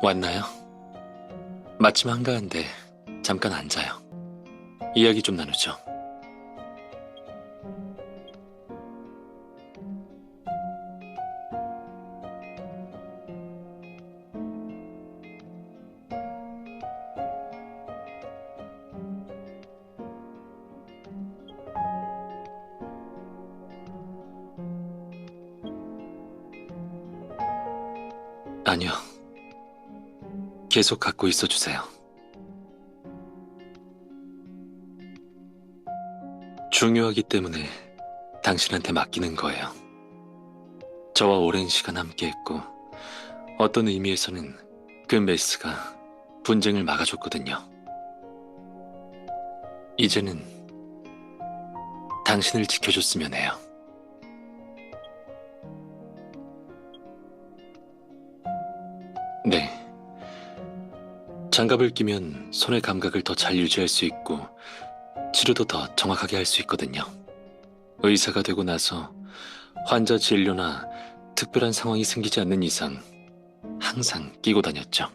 왔나요? 마침 한가한데 잠깐 앉아요. 이야기 좀 나누죠. 아니요. 계속 갖고 있어 주세요. 중요하기 때문에 당신한테 맡기는 거예요. 저와 오랜 시간 함께했고 어떤 의미에서는 그 메스가 분쟁을 막아줬거든요. 이제는 당신을 지켜줬으면 해요. 네. 장갑을 끼면 손의 감각을 더 잘 유지할 수 있고 치료도 더 정확하게 할 수 있거든요. 의사가 되고 나서 환자 진료나 특별한 상황이 생기지 않는 이상 항상 끼고 다녔죠.